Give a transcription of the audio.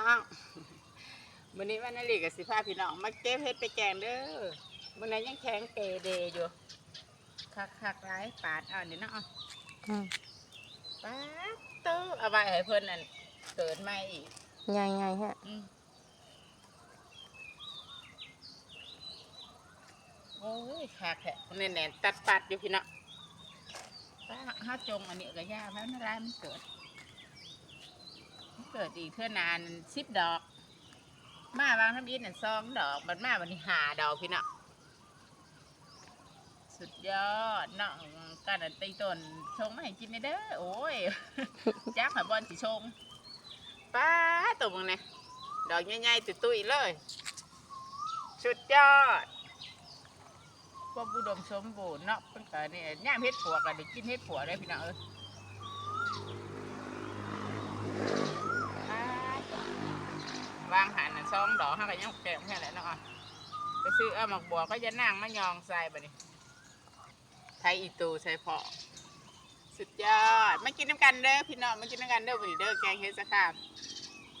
น้องมื้อนี้วันนาลีกับสิพาพี่น้องมาเก็บเฮ็ดไปแกงเด้อมื้อนั้นยังแข็งเตเดอยู่คักคักๆหลายปาดเอานี่เนาะอืมปาดเต้อเอาไว้ให้เพิ่นนั่นเกิดใหม่อีกใหญ่ใหญ่ฮะอืมโอ้ยคักแท้แน่นๆตัดปัดอยู่พี่น้องป้าเฮาจงอันนี้ก็ยากแล้วนะร้านมันเกิดเกิดอีกเท่านานสิบดอก มาวางทำอินน่ะสองดอกมันมาวันนี้หาดอกพี่น้อสุดยอดน้องการันตีต้นชงมาให้กินได้เด้อโอ้ยจักหาบอลสิชงป้าตัวมึงเนี่ยดอกใหญ่ๆตุ้ยๆเลย สุดยอดพวกบุดมสมบูรณ์เนาะเพิ่นก็นี่ย่ามเฮ็ดผัวก็ได้กินเฮ็ดผัวได้พี่น้องเอ้ย วางหันน่ะสองดอกห้าก็ยังแกมแค่ไหนเนาะไปซื้อเอาหมักบัวก็จะนั่งมายองใส่บะนี่ไทยอีตูใส่พอสุดยอดมากินน้ำกันเด้อพี่น้องมากินน้ำกันเด้อวันนี้เด้อแกงเฮ็ดสะข้าม